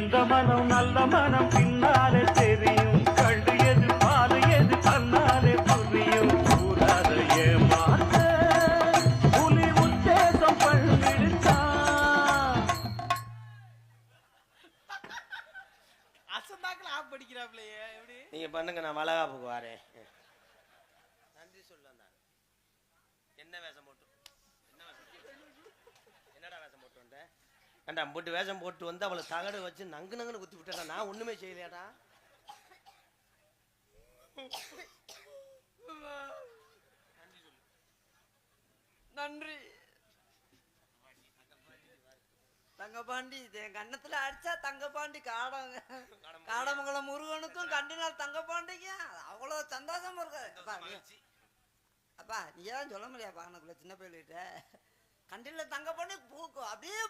மனம் நல்ல மனம் பின்னாலே தெரியும். கண்டு எது பாரு எது கண்ணாலே புரியும். கூடாத ஏமாத்த புலி உத்தேசம் பண்ணிடுச்சான் அசந்தாக்கில் ஆப் படிக்கிறாப்லையே எப்படி? நீங்க பண்ணுங்க நான் வளகாப்புக்கு வரேன். நன்றி சொல்ல நான். என்ன வேஷம் போட்டு என்ன வேஷம் என்னடா வேஷம் போட்டு வந்த ஏண்டா போட்டு வேஷம் போட்டு வந்து அவளை தகடு வச்சு நங்கு நங்குன்னு குத்தி விட்டா நான் ஒண்ணுமே செய்யலையாடா. நன்றி. தங்கபாண்டி இது என் கண்ணத்துல அடிச்சா தங்கபாண்டி காடங்க காடமங்கலம் முருகனுக்கும் கண்டினால் தங்கபாண்டிக்கு அவ்வளோ சந்தோஷமா இருக்கு. அப்பா நீ- அப்பா நீ ஏன் சொல்ல முடியாப்பா எனக்குள்ள சின்ன பிள்ளைகிட்ட. கண்டில தங்கபாண்டி பூக்கும். அப்படியே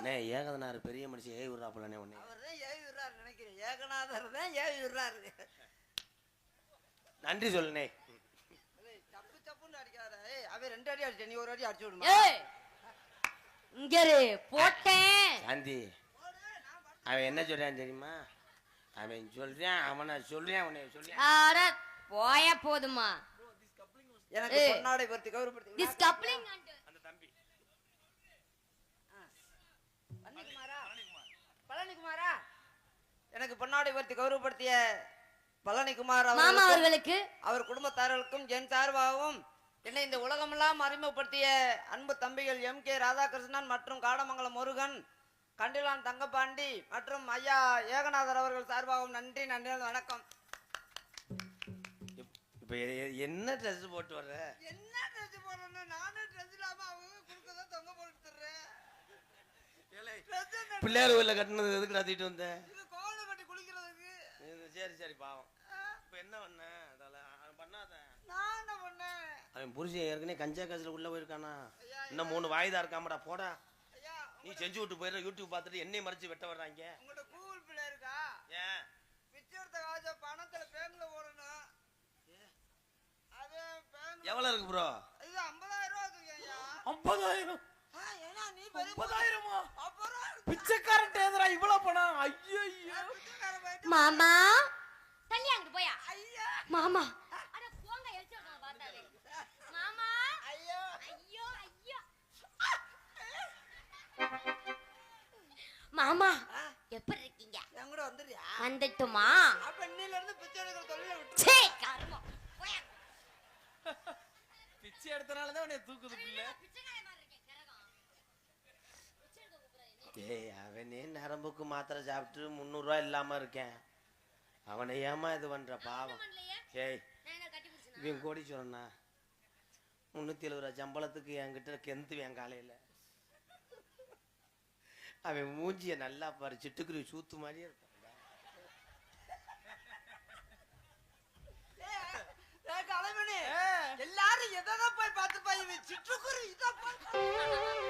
அண்ணே ஏகதனார் பெரிய மனுஷன் ஏய் விடுறாப்புலண்ணே உன்னை. அவர் தான் ஏவி விடுறாரு நினைக்கிறேன். ஏகநாதர் தான் ஏவி விடுறாரு நன்றி சொல்லுனே ஏய், சப்பு சப்புன்னு அடிக்காத. ஏய் அவன் ரெண்டு அடி அடிச்ச நீ ஒரு அடி அடிச்சு விடுமா? ஏய் போட்டேன். சாந்தி அவன் என்ன சொல்றான் தெரியுமா? அவன் சொல்றான் அவனை சொல்றான் அவனை சொல்றான். அட போய போதுமா. எனக்கு. பொன்னாடை பருத்தி கௌரவப்படுத்தி. திஸ் கப்ளிங் அந்த தம்பி பழனிக்குமாரா பழனிக்குமாரா எனக்கு பொன்னாடை பருத்தி கௌரவப்படுத்திய பழனிக்குமார் மாமா அவர்களுக்கும் அவர்களுக்கு அவர் குடும்பத்தார்களுக்கும் என் சார்பாகவும் என்னை இந்த உலகமெல்லாம் அறிமுகப்படுத்திய அன்பு தம்பிகள் எம் கே ராதாகிருஷ்ணன் மற்றும் காடமங்கலம் முருகன் கண்டிலான் தங்கப்பாண்டி மற்றும் ஐயா ஏகநாதர் அவர்கள் சார்பாகவும் நன்றி நன்றி வணக்கம். இப்- இப்ப என்ன ட்ரெஸ் போட்டு வர்ற? என்ன ட்ரெஸ் போடுறேன்னு நானும் ட்ரெஸ் இல்லாம அவங்க கொடுக்கதான் தொங்க போட்டுறேன் பிள்ளையார் கட்டினது எதுக்கு நடத்திட்டு வந்த இது கோவில கட்டி குளிக்கிறதுக்கு இது சரி சரி பாவம். இப்ப என்ன பண்ண? அவன் பண்ணாத. நான் என்ன பண்ணேன் அவன் புருஷன் ஏற்கனவே கஞ்சா காசுல உள்ள போயிருக்கானா? இன்னும் மூணு வாய்தா இருக்காமடா போடா. நீ செஞ்சு விட்டு போயிடுற யூடியூப் பார்த்துட்டு என்னையும் மறைச்சு வெட்ட வர்றாங்க உங்களோட கூகுள் பிள்ளை இருக்கா? ஏன்? பிச்சை எடுத்த காசை பணத்துல பேங்க்ல போடணும். எவ்வளவு இருக்கு ப்ரோ இது ஐம்பதாயிரம் ரூபா இருக்கு ஐயா. ஐம்பதாயிரம்? ஆ, ஏன்னா நீ ஐம்பதாயிரமா? அப்புறம் பிச்சைக்காரன் ஏதுடா இவ்வளவு பணம்? ஐயோ மாமா? தள்ளி அங்கிட்டு போயா? ஐயா. மாமா. அட போங்க எரிச்சு விடுறாங்க பார்த்தாலே. மாமா? ஐயோ. ஐயோ ஐயோ. மாமா. ஆ, எப்படி இருக்கீங்க? என் கூட வந்துடுறியா வந்துட்டுமா? அப்ப இன்னில இருந்து பிச்சை எடுக்கிற தொழில விட்டு சே கர்மம். போயா. பிச்சை எடுத்தனால தான் உன்னை தூக்குது பிள்ளை. பிச்சைக்காரன் ஏய் அவனே நரம்புக்கு மாத்திரை சாப்பிட்டு முந்நூறுரூவா இல்லாம இருக்கேன்? அவனை ஏமா இது பண்ற பாவம்? ஏய் இவன் கோடி சொன்னா முந்நூற்றி எழுபது ரூபா சம்பளத்துக்கு என்கிட்ட கெந்துவேன் காலையில். அவன் மூஞ்சிய நல்லா பாரு சிட்டுக்குருவி சூத்து மாதிரியே கலைமணி எல்லாரும் எதை போய் பார்த்து பாய் சிற்றுக்குரு இதை பார்த்து